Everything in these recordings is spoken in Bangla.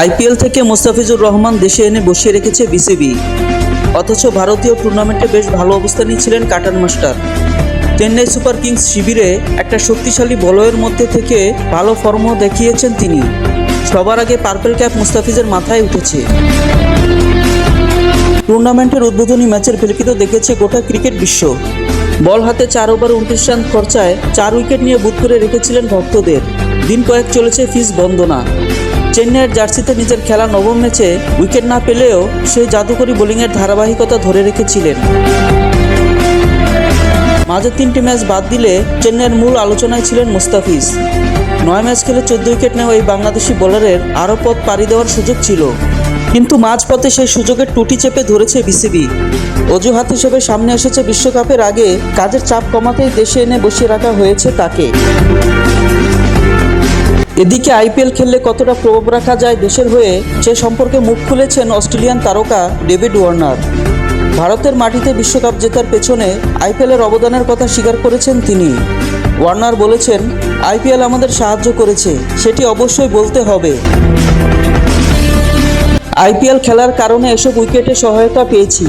আইপিএল থেকে মোস্তাফিজুর রহমান দেশে এনে বসিয়ে রেখেছে বিসিবি। অথচ ভারতীয় টুর্নামেন্টে বেশ ভালো অবস্থানেই ছিলেন কাটান মাস্টার। চেন্নাই সুপার কিংস শিবিরে একটা শক্তিশালী বলয়ের মধ্যে থেকে ভালো ফর্মও দেখিয়েছেন তিনি। সবার আগে পার্পেল ক্যাপ মুস্তাফিজের মাথায় উঠেছে। টুর্নামেন্টের উদ্বোধনী ম্যাচের ফেলকিত দেখেছে গোটা ক্রিকেট বিশ্ব। বল হাতে চার ওভার উনত্রিশ রান খরচায় চার উইকেট নিয়ে বুথ করে রেখেছিলেন ভক্তদের। দিন কয়েক চলেছে ফিস বন্দনা। চেন্নাইয়ের জার্সিতে নিজের খেলা নবম ম্যাচে উইকেট না পেলেও সেই জাদুকরী বোলিংয়ের ধারাবাহিকতা ধরে রেখেছিলেন। মাঝে তিনটি ম্যাচ বাদ দিলে চেন্নাইয়ের মূল আলোচনায় ছিলেন মুস্তাফিজ। নয় ম্যাচ খেলে চোদ্দ উইকেট নেওয়া এই বাংলাদেশি বোলারের আরও পথ পাড়ি দেওয়ার সুযোগ ছিল। কিন্তু মাঝপথে সেই সুযোগের টুটি চেপে ধরেছে বিসিবি। অজুহাত হিসেবে সামনে এসেছে বিশ্বকাপের আগে কাজের চাপ কমাতেই দেশে এনে বসিয়ে রাখা হয়েছে তাকে। এদিকে আইপিএল খেললে কতটা প্রভাব রাখা যায় দেশের হয়ে, সে সম্পর্কে মুখ খুলেছেন অস্ট্রেলিয়ান তারকা ডেভিড ওয়ার্নার। ভারতের মাটিতে বিশ্বকাপ জেতার পেছনে আইপিএলের অবদানের কথা স্বীকার করেছেন তিনি। ওয়ার্নার বলেছেন, আইপিএল আমাদের সাহায্য করেছে, সেটি অবশ্যই বলতে হবে। আইপিএল খেলার কারণে এসব উইকেটে সহায়তা পেয়েছি।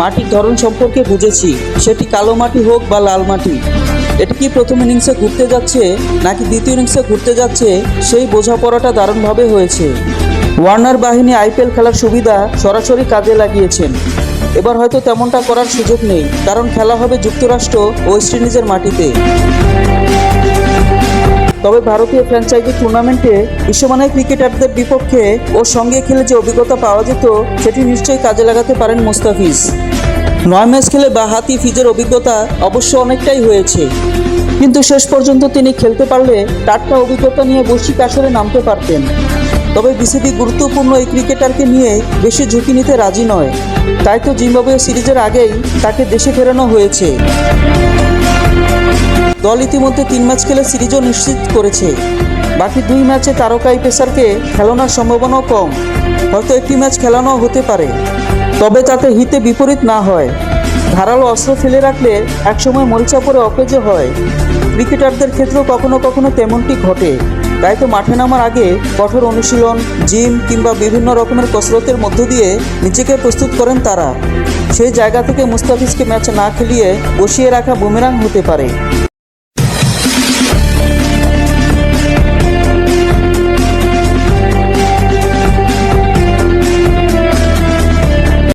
মাটির ধরন সম্পর্কে বুঝেছি, সেটি কালো মাটি হোক বা লাল মাটি। এটি কি প্রথম ইনিংসে ঘুরতে যাচ্ছে, নাকি দ্বিতীয় ইনিংসে ঘুরতে যাচ্ছে, সেই বোঝাপড়াটা দারুণভাবে হয়েছে। ওয়ার্নার বাহিনী আইপিএল খেলার সুবিধা সরাসরি কাজে লাগিয়েছেন। এবার হয়তো তেমনটা করার সুযোগ নেই, কারণ খেলা হবে যুক্তরাষ্ট্র ওয়েস্ট ইন্ডিজের মাটিতে। তবে ভারতীয় ফ্র্যাঞ্চাইজি টুর্নামেন্টে বিশ্বমানের ক্রিকেটারদের বিপক্ষে ও সঙ্গে খেলে যে অভিজ্ঞতা পাওয়া যেত, সেটি নিশ্চয়ই কাজে লাগাতে পারেন মুস্তাফিজ। নয় ম্যাচ খেলে বাহাতি ফিজের অভিজ্ঞতা অবশ্য অনেকটাই হয়েছে। কিন্তু শেষ পর্যন্ত তিনি খেলতে পারলে টাটকা অভিজ্ঞতা নিয়ে বৈশ্বিক আসরে নামতে পারতেন। তবে বিসিবি গুরুত্বপূর্ণ এই ক্রিকেটারকে নিয়ে বেশি ঝুঁকি নিতে রাজি নয়। তাই তো জিম্বাবুয়ে সিরিজের আগেই তাকে দেশে ফেরানো হয়েছে। দল ইতিমধ্যে তিন ম্যাচ খেলে সিরিজও নিশ্চিত করেছে। বাকি দুই ম্যাচে তারকাই পেসারকে খেলানোর সম্ভাবনাও কম। হয়তো একটি ম্যাচ খেলানো হতে পারে। তবে তাতে হিতে বিপরীত না হয়। ধারালো অস্ত্র ফেলে রাখলে একসময় মরিচা পরে অকেজো হয়। ক্রিকেটারদের ক্ষেত্রেও কখনো কখনো তেমনটি ঘটে। তাই তো মাঠে নামার আগে কঠোর অনুশীলন, জিম কিংবা বিভিন্ন রকমের কসরতের মধ্য দিয়ে নিজেকে প্রস্তুত করেন তারা। সেই জায়গা থেকে মুস্তাফিজকে ম্যাচ না খেলিয়ে বসিয়ে রাখা বুমেরাং হতে পারে।